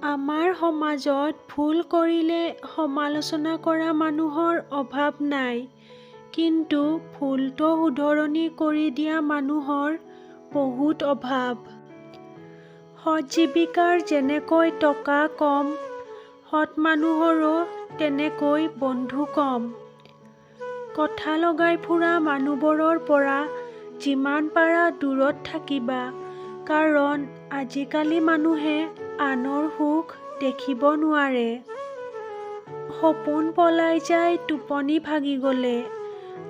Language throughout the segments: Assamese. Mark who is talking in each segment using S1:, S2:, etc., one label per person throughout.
S1: আমাৰ সমাজত ভুল কৰিলে সমালোচনা কৰা মানুহৰ অভাৱ নাই। কিন্তু ভুলটো শুধৰণি কৰি দিয়া মানুহৰ বহুত অভাৱ। সৎ জীৱিকাৰ যেনেকৈ টকা কম, সৎ মানুহৰো তেনেকৈ বন্ধু কম। কথা লগাই ফুৰা মানুহবোৰৰ পৰা যিমান পাৰা দূৰত থাকিবা কাৰণ আজিকালি মানুহে আনৰ সুখ দেখিব নোৱাৰে। সপোন পলাই যায় টোপনি ভাঙি গ'লে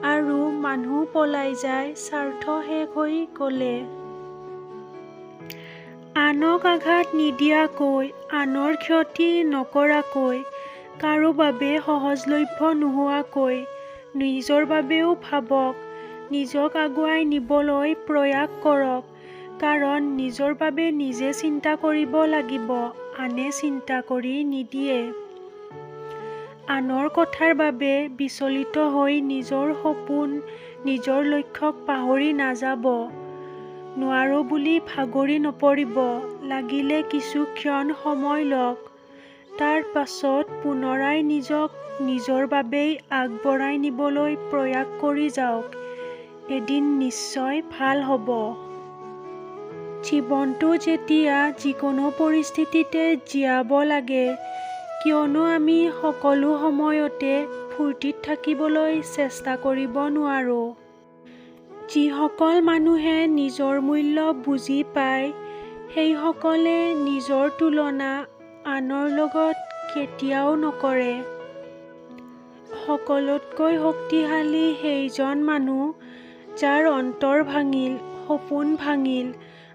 S1: আৰু মানুহ পলাই যায় স্বাৰ্থ শেষ হৈ গ'লে। আনক আঘাত নিদিয়াকৈ, আনৰ ক্ষতি নকৰাকৈ, কাৰো বাবে সহজলভ্য নোহোৱাকৈ নিজৰ বাবেও ভাবক, নিজক আগুৱাই নিবলৈ প্ৰয়াস কৰক কাৰণ নিজৰ বাবে নিজে চিন্তা কৰিব লাগিব আনে চিন্তা কৰি নিদিয়ে। আনৰ কথাৰ বাবে বিচলিত হৈ নিজৰ সপোন, নিজৰ লক্ষ্যক পাহৰি নাযাব। নোৱাৰো বুলি ভাগৰি নপৰিব, লাগিলে কিছুক্ষণ সময় লওক। তাৰ পাছত পুনৰাই নিজক নিজৰ বাবেই আগবঢ়াই নিবলৈ প্ৰয়াস কৰি যাওক, এদিন নিশ্চয় ভাল হ'ব। জীৱনটো যেতিয়া যিকোনো পৰিস্থিতিতে জীয়াব লাগে কিয়নো আমি সকলো সময়তে ফূৰ্তিত থাকিবলৈ চেষ্টা কৰিব নোৱাৰো। যিসকল মানুহে নিজৰ মূল্য বুজি পায় সেইসকলে নিজৰ তুলনা আনৰ লগত কেতিয়াও নকৰে। সকলোতকৈ শক্তিশালী সেইজন মানুহ যাৰ অন্তৰ ভাঙিল, সপোন ভাঙিল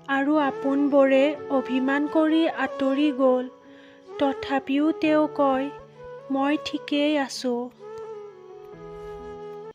S1: আৰু আপোনবোৰে অভিমান কৰি আঁতৰি গ'ল, তথাপিও তেওঁ কয়, মই ঠিকেই আছো।